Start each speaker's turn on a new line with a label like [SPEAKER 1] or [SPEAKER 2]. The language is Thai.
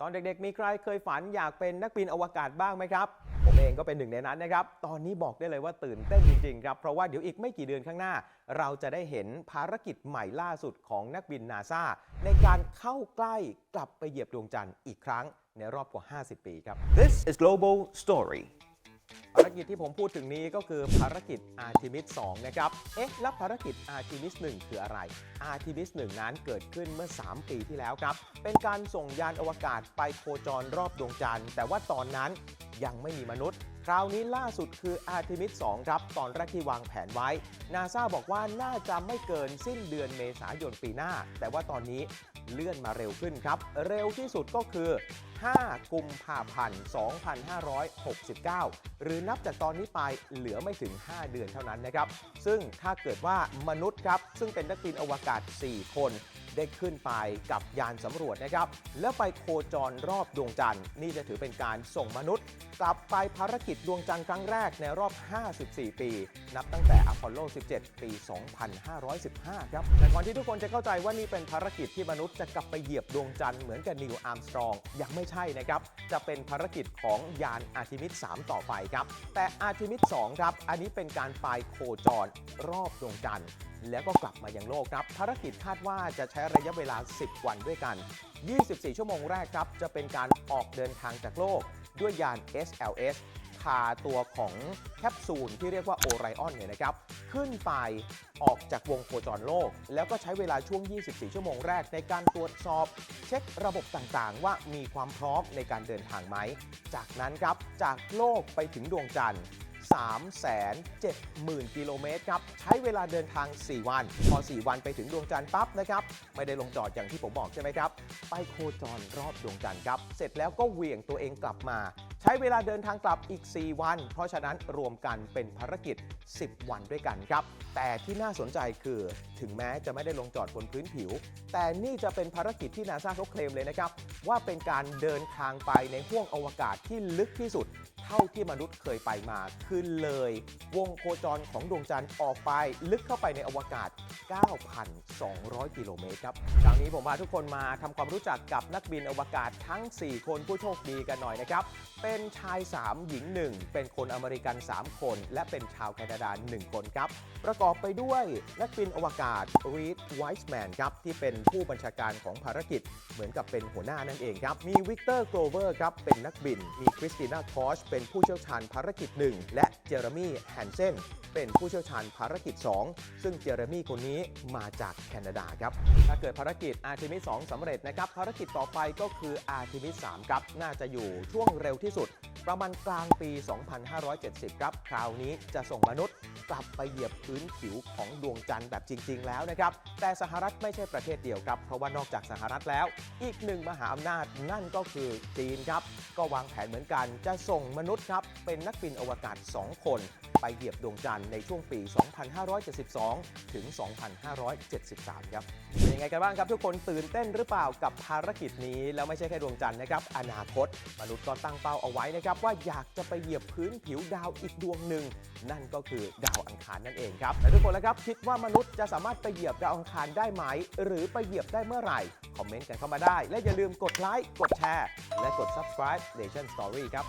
[SPEAKER 1] ตอนเด็กๆ มีใครเคยฝันอยากเป็นนักบินอวกาศบ้างไหมครับ ผมเองก็เป็นหนึ่งในนั้นนะครับ ตอนนี้บอกได้เลยว่าตื่นเต้นจริงๆครับ เพราะว่าเดี๋ยวอีกไม่กี่เดือนข้างหน้า เราจะได้เห็นภารกิจใหม่ล่าสุดของนักบินนาซาในการเข้าใกล้กลับไปเหยียบดวงจันทร์อีกครั้งในรอบกว่า 50 ปีครับ This is Global Story ภารกิจที่ผมพูดถึงนี้ก็คือภารกิจ Artemis 2 นะครับ เอ๊ะ แล้วภารกิจ Artemis 1 คืออะไร Artemis 1 นั้นเกิดขึ้นเมื่อ 3 ปีที่แล้วครับ เป็นการส่งยานอวกาศไปโคจรรอบดวงจันทร์ แต่ว่าตอนนั้นยังไม่มีมนุษย์ คราวนี้ล่าสุดคือ Artemis 2 ครับ ตอนแรกที่วางแผนไว้ นาซาบอกว่าน่าจะไม่เกินสิ้นเดือนเมษายนปีหน้า แต่ว่าตอนนี้ เลื่อนมาเร็วขึ้นครับ เร็วที่สุดก็คือ 5 กุมภาพันธ์ 2569 หรือนับจากตอนนี้ไปเหลือไม่ถึง 5 เดือนเท่านั้นนะครับ ซึ่งถ้าเกิดว่ามนุษย์ครับ ซึ่งเป็นนักบินอวกาศ 4 คน ได้ขึ้นไปกับยานสำรวจนะครับ แล้วไปโคจรรอบดวงจันทร์ นี่จะถือเป็นการส่งมนุษย์ กลับไปภารกิจดวงจันทร์ครั้งแรกในรอบ 54 ปี นับตั้งแต่อพอลโล 17 ปี 2515 ครับ แต่ก่อนที่ทุกคนจะเข้าใจว่านี่เป็นภารกิจที่มนุษย์จะกลับไปเหยียบดวงจันทร์เหมือนกับนิวอาร์มสตรอง ยังไม่ใช่นะครับ จะเป็นภารกิจของยานอาร์ติมิส 3 ต่อไปครับ แต่อาร์ติมิส 2 ครับ อันนี้เป็นการไปโคจรรอบดวงจันทร์ แล้วก็กลับมายังโลกครับภารกิจคาดว่าจะใช้ระยะเวลา 10 วันด้วยกัน 24 ชั่วโมงแรกครับ จะเป็นการออกเดินทางจากโลก ด้วยยาน SLS พาตัวของแคปซูลที่เรียกว่าโอไรออนเนี่ยนะครับ ขึ้นไปออกจากวงโคจรโลก แล้วก็ใช้เวลาช่วง 24 ชั่วโมงแรกในการตรวจสอบ เช็คระบบต่างๆ ว่ามีความพร้อมในการเดินทางไหม จากนั้นครับจากโลกไปถึงดวงจันทร์ 370,000 กิโลเมตรครับ ใช้เวลาเดินทาง 4 วัน พอ 4 วันไปถึงดวงจันทร์ปั๊บนะครับ ไม่ได้ลงจอดอย่างที่ผมบอกใช่ไหมครับ ไปโคจรรอบดวงจันทร์ครับ เสร็จแล้วก็เหวี่ยงตัวเองกลับมา ใช้เวลาเดินทางกลับอีก 4 วัน เพราะฉะนั้นรวมกันเป็นภารกิจ 10 วันด้วยกันครับ แต่ที่น่าสนใจคือ ถึงแม้จะไม่ได้ลงจอดบนพื้นผิว แต่นี่จะเป็นภารกิจที่นาซาเขาเคลมเลยนะครับว่าเป็นการเดินทางไปในห้วงอวกาศที่ลึกที่สุด เท่าที่มนุษย์เคยไปมาคือเลย วงโคจรของดวงจันทร์ออกไปลึกเข้าไปในอวกาศ 9,200 กิโลเมตรครับคราวนี้ผมพาทุกคนมาทำความรู้จักกับนักบินอวกาศทั้ง 4 คนผู้โชคดีกันหน่อยนะครับ เป็นชาย 3 หญิง 1 เป็นคนอเมริกัน 3 คน และเป็นชาวแคนาดา 1 คนครับ ประกอบไปด้วยนักบินอวกาศรีดไวส์แมนครับ ที่เป็นผู้บัญชาการของภารกิจ เหมือนกับเป็นหัวหน้านั่นเองครับ มีวิกเตอร์โกลเวอร์ครับ เป็นนักบิน มีคริสติน่าทอชเป็นผู้เชี่ยวชาญภารกิจ 1 และเจอร์มี่แฮนเซนเป็นผู้เชี่ยวชาญภารกิจ 2 ซึ่งเจอร์มี่คนนี้มาจากแคนาดาครับ ถ้าเกิดภารกิจอาร์ทิมิสำเร็จนะครับ ภารกิจต่อไปก็คืออาร์ติมิส3ครับ น่าจะอยู่ช่วงเร็วที่สุด ประมาณกลางปี 2570 ครับ คราวนี้จะส่งมนุษย์กลับไปเหยียบพื้นผิวของดวงจันทร์แบบจริง ๆ แล้วนะครับ แต่สหรัฐไม่ใช่ประเทศเดียวครับ เพราะว่านอกจากสหรัฐแล้ว อีกหนึ่งมหาอำนาจนั่นก็คือจีนครับ ก็วางแผนเหมือนกันจะส่งมนุษย์ครับ เป็นนักบินอวกาศ 2 คน ไปเหยียบดวงจันทร์ในช่วงปี 2572 ถึง 2573 ครับเป็นยังไงกันบ้างครับ ทุกคนตื่นเต้นหรือเปล่ากับภารกิจนี้แล้วไม่ใช่แค่ดวงจันทร์นะครับอนาคต มนุษย์ก็ตั้งเป้าเอาไว้นะครับว่าอยากจะไปเหยียบพื้นผิวดาวอีกดวงหนึ่ง นั่นก็คือดาวอังคารนั่นเองครับและทุกคนนะครับคิดว่ามนุษย์จะสามารถไปเหยียบดาวอังคารได้ไหม หรือไปเหยียบได้เมื่อไหร่ คอมเมนต์กันเข้ามาได้ และอย่าลืมกดไลค์กดแชร์ และกด subscribe Nation Story ครับ